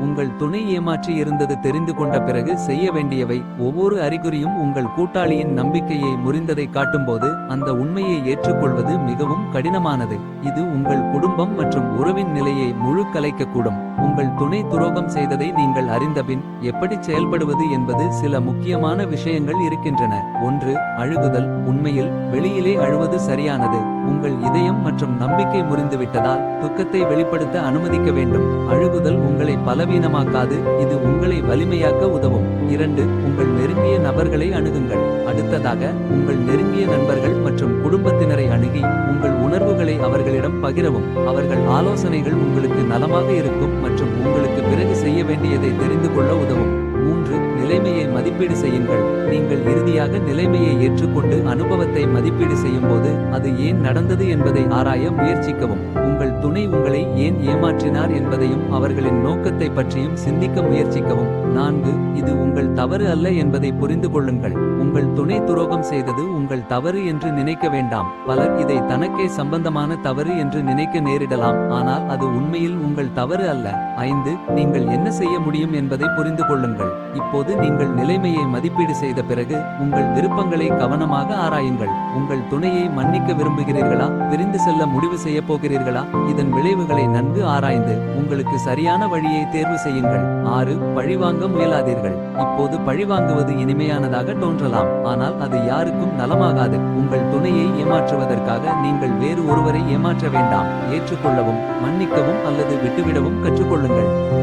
உங்கள் துணை ஏமாற்றி இருந்தது தெரிந்து கொண்ட பிறகு செய்ய வேண்டியவை ஒவ்வொரு அறிகுறியும் உங்கள் கூட்டாளியின் நம்பிக்கையை முறிந்ததை காட்டும்போது அந்த உண்மையை ஏற்றுக்கொள்வது மிகவும் கடினமானது. இது உங்கள் குடும்பம் மற்றும் உறவின் நிலையை முழு கலைக்கக்கூடும். உங்கள் துணை துரோகம் செய்ததை நீங்கள் அறிந்தபின் எப்படி செயல்படுவது என்பது சில முக்கியமான விஷயங்கள் இருக்கின்றன. ஒன்று அழுகுதல். உண்மையில் வெளியிலே அழுவது சரியானது. உங்கள் இதயம் மற்றும் நம்பிக்கை முறிந்துவிட்டதால் துக்கத்தை வெளிப்படுத்த அனுமதிக்க வேண்டும். அழு பலவீனமாக்காது. இது உங்களை வலிமையாக்க உதவும். இரண்டு உங்கள் நெருங்கிய நபர்களை அணுகுங்கள். அடுத்ததாக உங்கள் நெருங்கிய நண்பர்கள் மற்றும் குடும்பத்தினரை அணுகி உங்கள் உணர்வுகளை அவர்களிடம் பகிரவும். அவர்கள் ஆலோசனைகள் உங்களுக்கு நலமாக இருக்கும் மற்றும் உங்களுக்கு பிறகு செய்ய வேண்டியதை தெரிந்து கொள்ள உதவும். மூன்று நிலைமையை மதிப்பீடு செய்யுங்கள். நீங்கள் இறுதியாக நிலைமையை ஏற்றுக்கொண்டு அனுபவத்தை மதிப்பீடு செய்யும்போது அது ஏன் நடந்தது என்பதை ஆராய முயற்சிக்கவும். உங்கள் துணை உங்களை ஏன் ஏமாற்றினார் என்பதையும் அவர்களின் நோக்கத்தை பற்றியும் சிந்திக்க முயற்சிக்கவும். நான்கு இது உங்கள் தவறு அல்ல என்பதை புரிந்து கொள்ளுங்கள். உங்கள் துணை துரோகம் செய்தது உங்கள் தவறு என்று நினைக்க வேண்டாம். பலர் இதை தனக்கே சம்பந்தமான தவறு என்று நினைக்க நேரிடலாம். ஆனால் அது உண்மையில் உங்கள் தவறு அல்ல. ஐந்து நீங்கள் என்ன செய்ய முடியும் என்பதை புரிந்து கொள்ளுங்கள். இப்போது நீங்கள் நிலைமையை மதிப்பீடு செய்த பிறகு உங்கள் விருப்பங்களை கவனமாக ஆராயுங்கள். உங்கள் துணையை மன்னிக்க விரும்புகிறீர்களா? பிரிந்து செல்ல முடிவு செய்ய போகிறீர்களா? இதன் விளைவுகளை நன்கு ஆராய்ந்து உங்களுக்கு சரியான வழியை தேர்வு செய்யுங்கள். ஆறு பழிவாங்க முயலாதீர்கள். இப்போது பழிவாங்குவது இனிமையானதாக தோன்றலாம். ஆனால் அது யாருக்கும் நலமாகாது. உங்கள் துணையை ஏமாற்றுவதற்காக நீங்கள் வேறு ஒருவரை ஏமாற்ற வேண்டாம். ஏற்றுக்கொள்ளவும் மன்னிக்கவும் அல்லது விட்டுவிடவும் கற்றுக்கொள்ளுங்கள்.